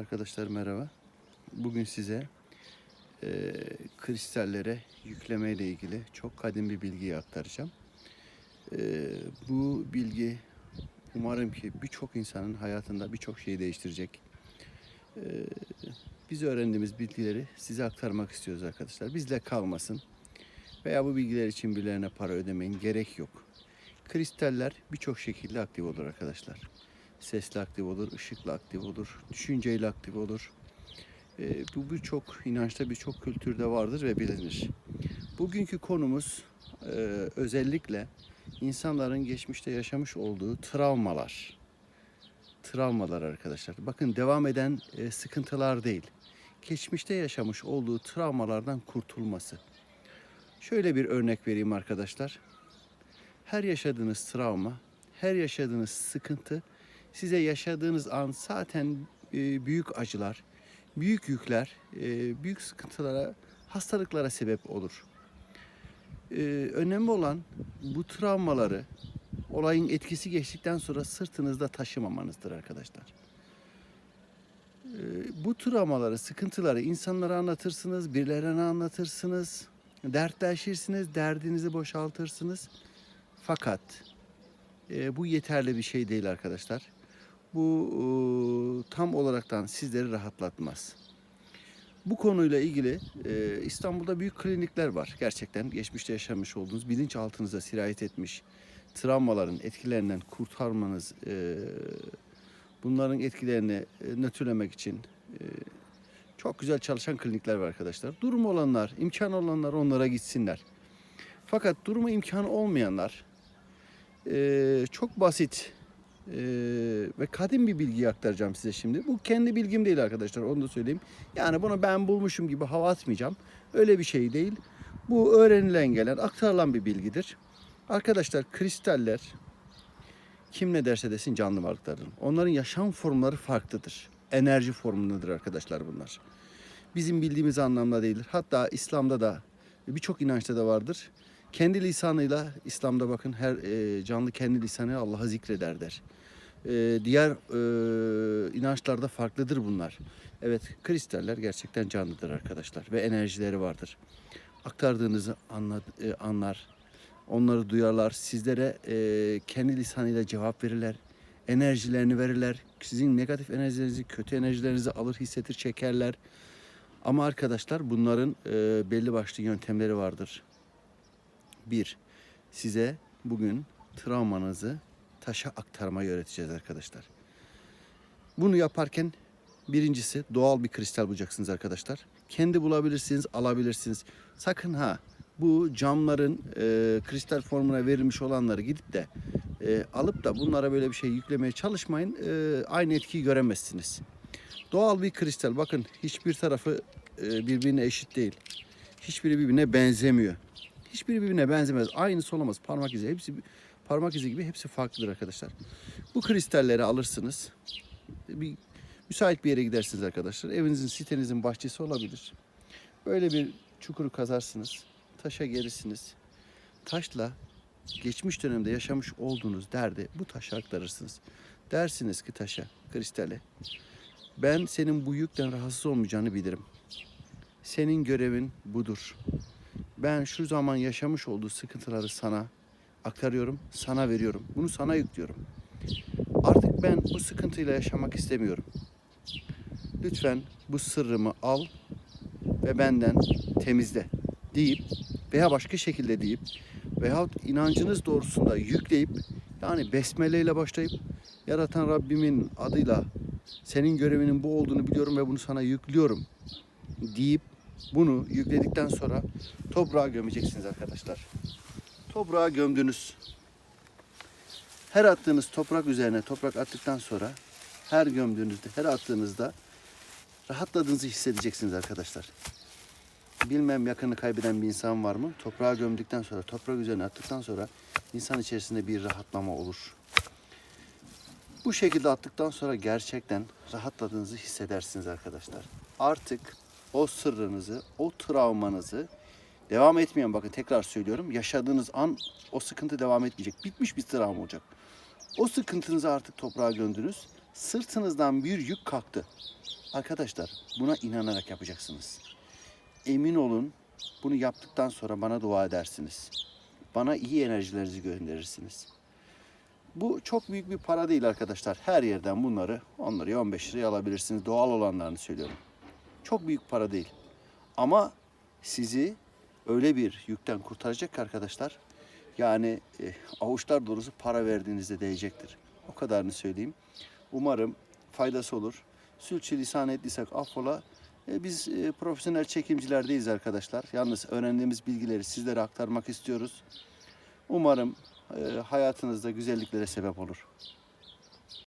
Arkadaşlar merhaba. Bugün size e, kristallere yükleme ile ilgili çok kadim bir bilgiyi aktaracağım. E, bu bilgi umarım ki birçok insanın hayatında birçok şeyi değiştirecek. E, biz öğrendiğimiz bilgileri size aktarmak istiyoruz arkadaşlar. Bizle kalmasın. Veya bu bilgiler için birilerine para ödemeyin. Gerek yok. Kristaller birçok şekilde aktif olur arkadaşlar sesli aktif olur, ışıkla aktif olur, düşünceyle aktif olur. Ee, bu birçok inançta, birçok kültürde vardır ve bilinir. Bugünkü konumuz e, özellikle insanların geçmişte yaşamış olduğu travmalar. Travmalar arkadaşlar. Bakın devam eden e, sıkıntılar değil. Geçmişte yaşamış olduğu travmalardan kurtulması. Şöyle bir örnek vereyim arkadaşlar. Her yaşadığınız travma, her yaşadığınız sıkıntı size yaşadığınız an zaten e, büyük acılar, büyük yükler, e, büyük sıkıntılara, hastalıklara sebep olur. E, önemli olan bu travmaları olayın etkisi geçtikten sonra sırtınızda taşımamanızdır arkadaşlar. Bu travmaları, sıkıntıları insanlara anlatırsınız, birilerine anlatırsınız, dertleşirsiniz, derdinizi boşaltırsınız. Fakat bu yeterli bir şey değil arkadaşlar bu e, tam olaraktan sizleri rahatlatmaz. Bu konuyla ilgili e, İstanbul'da büyük klinikler var. Gerçekten geçmişte yaşamış olduğunuz bilinçaltınıza sirayet etmiş travmaların etkilerinden kurtarmanız, e, bunların etkilerini e, nötrlemek için e, çok güzel çalışan klinikler var arkadaşlar. Durumu olanlar, imkanı olanlar onlara gitsinler. Fakat durumu imkanı olmayanlar e, çok basit ee, ve kadim bir bilgiyi aktaracağım size şimdi. Bu kendi bilgim değil arkadaşlar onu da söyleyeyim. Yani bunu ben bulmuşum gibi hava atmayacağım. Öyle bir şey değil. Bu öğrenilen gelen, aktarılan bir bilgidir. Arkadaşlar kristaller kim ne derse desin canlı varlıklardır. Onların yaşam formları farklıdır. Enerji formundadır arkadaşlar bunlar. Bizim bildiğimiz anlamda değildir. Hatta İslam'da da birçok inançta da vardır. Kendi lisanıyla İslam'da bakın her e, canlı kendi lisanıyla Allah'a zikreder der. E, diğer e, inançlarda farklıdır bunlar. Evet kristaller gerçekten canlıdır arkadaşlar ve enerjileri vardır. Aktardığınızı anla, e, anlar, onları duyarlar, sizlere e, kendi lisanıyla cevap verirler, enerjilerini verirler. Sizin negatif enerjilerinizi, kötü enerjilerinizi alır, hissetir, çekerler. Ama arkadaşlar bunların e, belli başlı yöntemleri vardır. Bir, size bugün travmanızı taşa aktarmayı öğreteceğiz arkadaşlar. Bunu yaparken birincisi doğal bir kristal bulacaksınız arkadaşlar. Kendi bulabilirsiniz, alabilirsiniz. Sakın ha bu camların e, kristal formuna verilmiş olanları gidip de e, alıp da bunlara böyle bir şey yüklemeye çalışmayın. E, aynı etkiyi göremezsiniz. Doğal bir kristal bakın hiçbir tarafı e, birbirine eşit değil. Hiçbiri birbirine benzemiyor. Hiçbiri birbirine benzemez. Aynısı olamaz. Parmak izi. Hepsi parmak izi gibi hepsi farklıdır arkadaşlar. Bu kristalleri alırsınız. Bir müsait bir yere gidersiniz arkadaşlar. Evinizin, sitenizin bahçesi olabilir. Böyle bir çukuru kazarsınız. Taşa gelirsiniz. Taşla geçmiş dönemde yaşamış olduğunuz derdi bu taşa aktarırsınız. Dersiniz ki taşa, kristale. Ben senin bu yükten rahatsız olmayacağını bilirim. Senin görevin budur ben şu zaman yaşamış olduğu sıkıntıları sana aktarıyorum, sana veriyorum. Bunu sana yüklüyorum. Artık ben bu sıkıntıyla yaşamak istemiyorum. Lütfen bu sırrımı al ve benden temizle deyip veya başka şekilde deyip veyahut inancınız doğrusunda yükleyip yani besmele ile başlayıp yaratan Rabbimin adıyla senin görevinin bu olduğunu biliyorum ve bunu sana yüklüyorum deyip bunu yükledikten sonra toprağa gömeceksiniz arkadaşlar. Toprağa gömdünüz. Her attığınız toprak üzerine toprak attıktan sonra her gömdüğünüzde, her attığınızda rahatladığınızı hissedeceksiniz arkadaşlar. Bilmem yakını kaybeden bir insan var mı? Toprağa gömdükten sonra, toprak üzerine attıktan sonra insan içerisinde bir rahatlama olur. Bu şekilde attıktan sonra gerçekten rahatladığınızı hissedersiniz arkadaşlar. Artık o sırrınızı, o travmanızı devam etmeyen bakın tekrar söylüyorum. Yaşadığınız an o sıkıntı devam etmeyecek. Bitmiş bir travma olacak. O sıkıntınızı artık toprağa gömdünüz Sırtınızdan bir yük kalktı. Arkadaşlar buna inanarak yapacaksınız. Emin olun bunu yaptıktan sonra bana dua edersiniz. Bana iyi enerjilerinizi gönderirsiniz. Bu çok büyük bir para değil arkadaşlar. Her yerden bunları 10 liraya 15 liraya alabilirsiniz. Doğal olanlarını söylüyorum. Çok büyük para değil. Ama sizi öyle bir yükten kurtaracak ki arkadaşlar. Yani e, avuçlar dolusu para verdiğinizde değecektir. O kadarını söyleyeyim. Umarım faydası olur. Sülçülisan ettiysek affola. E, biz e, profesyonel çekimcilerdeyiz arkadaşlar. Yalnız öğrendiğimiz bilgileri sizlere aktarmak istiyoruz. Umarım e, hayatınızda güzelliklere sebep olur.